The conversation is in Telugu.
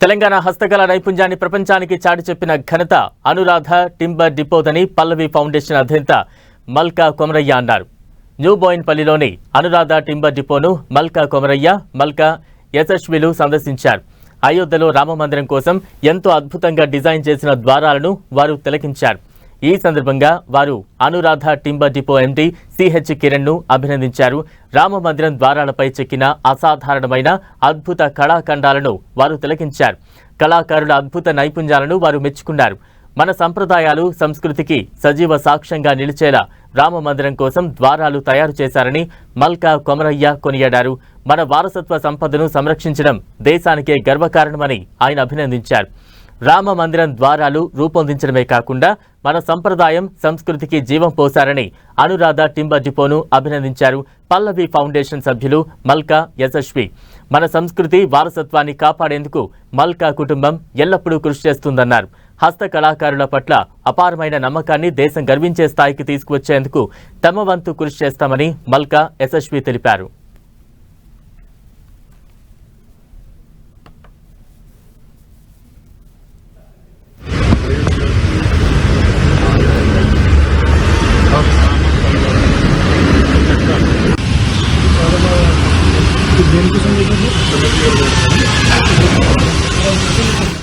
తెలంగాణ హస్తకళ నైపుణ్యాన్ని ప్రపంచానికి చాటి చెప్పిన ఘనత అనురాధ టింబర్ డిపోదని పల్లవి ఫౌండేషన్ అధినేత మల్కా కొమరయ్య అన్నారు. న్యూ బోయిన్పల్లిలోని అనురాధ టింబర్ డిపోను మల్కా కొమరయ్య మల్కా యశస్విలు సందర్శించారు. అయోధ్యలో రామమందిరం కోసం ఎంతో అద్భుతంగా డిజైన్ చేసిన ద్వారాలను వారు తిలకించారు. ఈ సందర్భంగా వారు Anuradha timber depot MD CH కిరణ్ను అభినందించారు. రామ మందిరం ద్వారాలపై చెక్కిన అసాధారణమైన అద్భుత కళాఖండాలను వారు తిలకించారు. కళాకారుల అద్భుత నైపుణ్యాలను వారు మెచ్చుకున్నారు. మన సంప్రదాయాలు సంస్కృతికి సజీవ సాక్ష్యంగా నిలిచేలా రామ మందిరం కోసం ద్వారాలు తయారు చేశారని మల్కా కొమరయ్య కొనియాడారు. మన వారసత్వ సంపదను సంరక్షించడం దేశానికే గర్వకారణమని ఆయన అభినందించారు. రామ మందిరం ద్వారాలు రూపొందించడమే కాకుండా మన సంప్రదాయం సంస్కృతికి జీవం పోశారని అనురాధ టింబర్ డిపోను అభినందించారు పల్లవి ఫౌండేషన్ సభ్యులు మల్కా యశస్వి. మన సంస్కృతి వారసత్వాన్ని కాపాడేందుకు మల్కా కుటుంబం ఎల్లప్పుడూ కృషి చేస్తుందన్నారు. హస్త కళాకారుల పట్ల అపారమైన నమ్మకాన్ని దేశం గర్వించే స్థాయికి తీసుకువచ్చేందుకు తమ వంతు కృషి చేస్తామని మల్కా యశస్వి తెలిపారు. तो दिन के समय